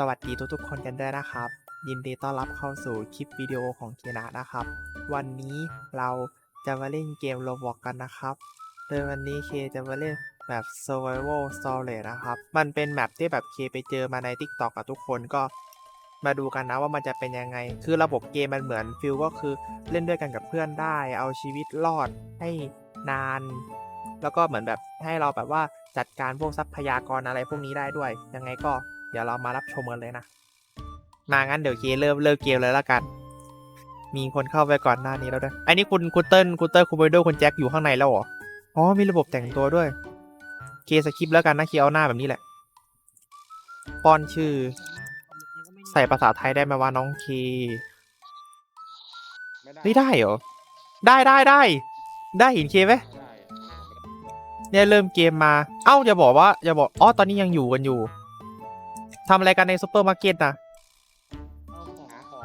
สวัสดีทุกๆคนกันด้วยนะครับ ยินดีต้อนรับเข้าสู่คลิปวิดีโอของเคนะนะครับ วันนี้เราจะมาเล่นเกม Roblox กันนะครับ โดยวันนี้เคจะมาเล่นแบบ Survival Story นะครับ มันเป็นแมปที่แบบเคไปเจอมาใน TikTok กับทุกคนก็มาดูกันนะว่ามันจะเป็นยังไง คือระบบเกมมันเหมือนฟิลก็คือเล่นด้วยกันกับเพื่อนได้ เอาชีวิตรอดให้นาน แล้วก็เหมือนแบบให้เราแบบว่าจัดการพวกทรัพยากรอะไรพวกนี้ได้ด้วย ยังไงก็ เดี๋ยวเรามารับชมกันเลยนะมางั้นเดี๋ยวเคเริ่มเริ่มเกมเลยละกัน มีคนเข้าไปก่อนหน้านี้แล้วด้วยไอ้นี่คุณคุณเติ้ลคุณเติ้ลคุณเบโดคุณแจ็คอยู่ข้างในแล้วเหรอ อ๋อ มีระบบแต่งตัวด้วย เคสคริปต์แล้วกันนะเคเอาหน้าแบบนี้แหละ ป้อนชื่อ ใส่ภาษาไทยได้ไหมว่าน้องเคไม่ได้เฮ้ยได้เหรอ ได้ได้ได้ ได้เห็นเคไหมไม่ได้เนี่ยเริ่มเกมมา เอ้าอย่าบอกว่าอย่าบอก อ๋อ ตอนนี้ยังอยู่กันอยู่ ทำอะไรกันในซูเปอร์มาร์เก็ตนะเอาของหาของ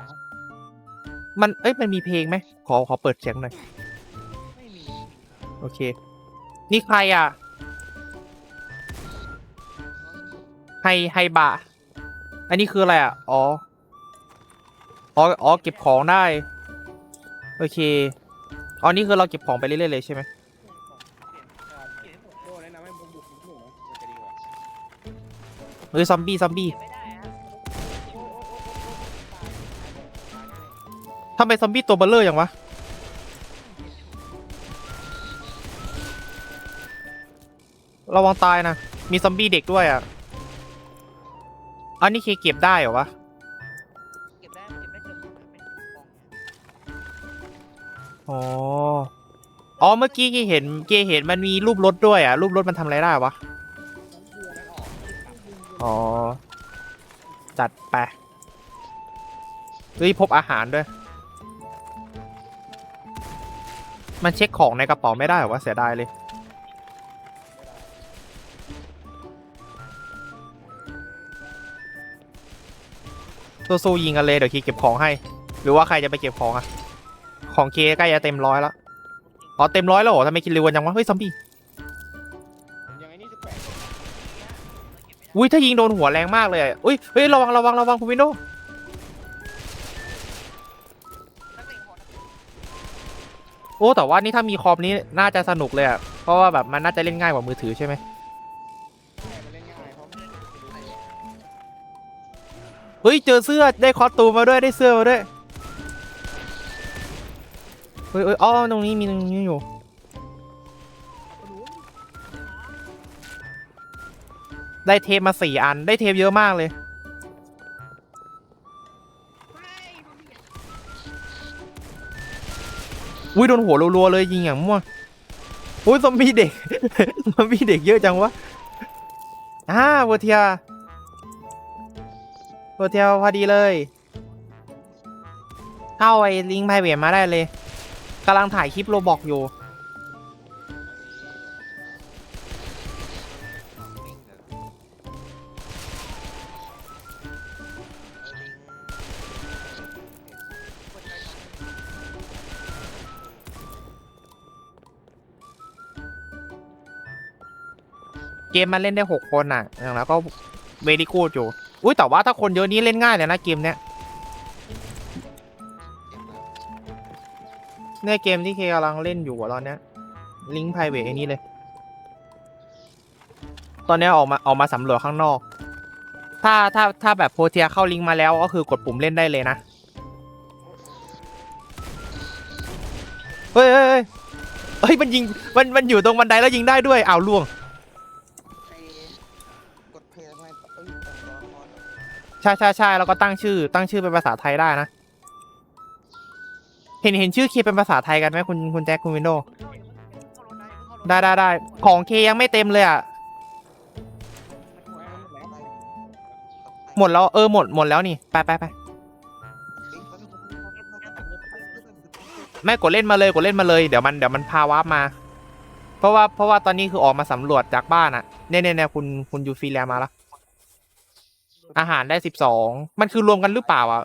มันเอ้ยมันมีเพลงไหมขอขอเปิดเสียงหน่อยไม่มีโอเค นี่ใครอะไฮไฮบะอันนี้คืออะไรอะอ๋ออ๋ออ๋อเก็บของได้ โอเคอ๋อนี่คือเราเก็บของไปเรื่อยๆเลยใช่ไหม เฮ้ยซอมบี้ซอมบี้ทำไมซอมบี้ตัวเบลเลอร์อย่างวะระวังตายนะมีซอมบี้เด็กด้วยอะอันนี้เคเก็บได้เหรอวะอ๋ออ๋อเมื่อกี้เกเห็นเกเห็นมันมีรูปรถด้วยอะ รูปรถมันทำอะไรได้วะ อ๋อ จัดไปเฮ้ยพบอาหารด้วย มันเช็คของในกระเป๋าไม่ได้หรอวะเสียดายเลย สู้ๆยิงกันเลยเดี๋ยวคีเก็บของให้ หรือว่าใครจะไปเก็บของอะของเคใกล้จะเต็มร้อยแล้ว อ๋อเต็มร้อยแล้วเหรอทำไมกินเร็วจังวะ เฮ้ยซอมบี้ อุ้ยถ้ายิงโดนหัวแรงมากเลยอะอุ้ยเฮ้ยระวังระวังระวังคุณวินโดโอ้แต่ว่านี่ถ้ามีคอมนี้น่าจะสนุกเลยอะเพราะว่าแบบมันน่าจะเล่นง่ายกว่ามือถือใช่ไหมเฮ้ยเจอเสื้อได้คอสตูมมาด้วยได้เสื้อมาด้วยเฮ้ยเฮ้ยอ๋อตรงนี้มีตรงนี้อยู่ ได้เทปมาสี่อัน ได้เทปเยอะมากเลย อุ้ยโดนหัวรัวๆเลยยิงอย่างมั่วอุ้ยซอมบี้เด็ก ซอมบี้เด็กเยอะจังวะอ่าเวอร์เทียเวอร์เทียพอดีเลย เข้าไอ้ลิงก์ไพเวทมาได้เลยกำลังถ่ายคลิปโรบอกอยู่ เกมมันเล่นได้หกคนอะอย่างแล้วก็เวดีกูดอยู่ อุ้ยแต่ว่าถ้าคนเยอะนี้เล่นง่ายเลยนะเกมเนี้ยเนี่ยเกมที่เคกำลังเล่นอยู่ตอนเนี้ยลิงก์ไพรเวทไอ้นี่เลย ตอนนี้ออกมาออกมาสำรวจข้างนอก ถ้าถ้าถ้าแบบโพเทียเข้าลิงก์มาแล้วก็คือกดปุ่มเล่นได้เลยนะ เฮ้ยเฮ้ยเฮ้ยมันยิงมันมันอยู่ตรงบันไดแล้วยิงได้ด้วยอ้าวล่วง ดเพลย์ทำไมเอ้ยแต่รอรอใช่ใช่ใช่แล้วก็ตั้งชื่อ ตั้งชื่อเป็นภาษาไทยได้นะ เห็นเห็นชื่อเคเป็นภาษาไทยกันไหมคุณคุณแจ็คคุณวินโดว์ได้ได้ได้ของเคยังไม่เต็มเลยอะ หมดแล้วเออหมดหมดแล้วนี่ ไปไปไปไม่กดเล่นมาเลยกดเล่นมาเลยเดี๋ยวมันเดี๋ยวมันพาวาร์ปมา เพราะว่าเพราะว่าตอนนี้คือออกมาสำรวจจากบ้านอะเนี่ยเนี่ยเนี่ยคุณคุณยูฟีแลมาแล้ว อาหารได้สิบสองมันคือรวมกันหรือเปล่าอะ